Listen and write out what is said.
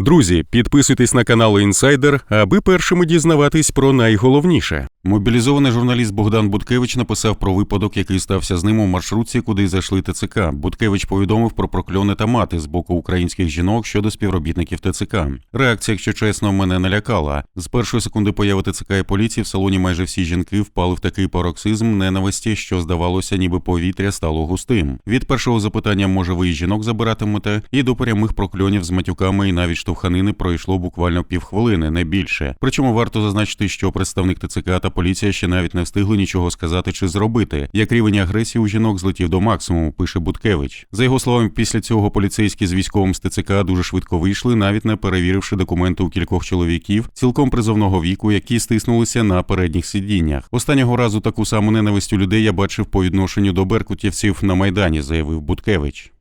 Друзі, підписуйтесь на канал Інсайдер, аби першими дізнаватись про найголовніше. Мобілізований журналіст Богдан Буткевич написав про випадок, який стався з ним у маршрутці, куди зайшли ТЦК. Буткевич повідомив про прокльони та мати з боку українських жінок щодо співробітників ТЦК. Реакція, якщо чесно, мене налякала. З першої секунди появи ТЦК і поліції в салоні майже всі жінки впали в такий пароксизм ненависті, що здавалося, ніби повітря стало густим. Від першого запитання, може, ви і жінок забиратимете, і до прямих прокльонів з матюками і навіть штовханини пройшло буквально півхвилини, не більше. Причому варто зазначити, що представник ТЦК та поліція ще навіть не встигли нічого сказати чи зробити. Як рівень агресії у жінок злетів до максимуму, пише Буткевич. За його словами, після цього поліцейські з військовим з ТЦК дуже швидко вийшли, навіть не перевіривши документи у кількох чоловіків, цілком призовного віку, які стиснулися на передніх сидіннях. Останнього разу таку саму ненависть у людей я бачив по відношенню до беркутівців на майдані, заявив Буткевич.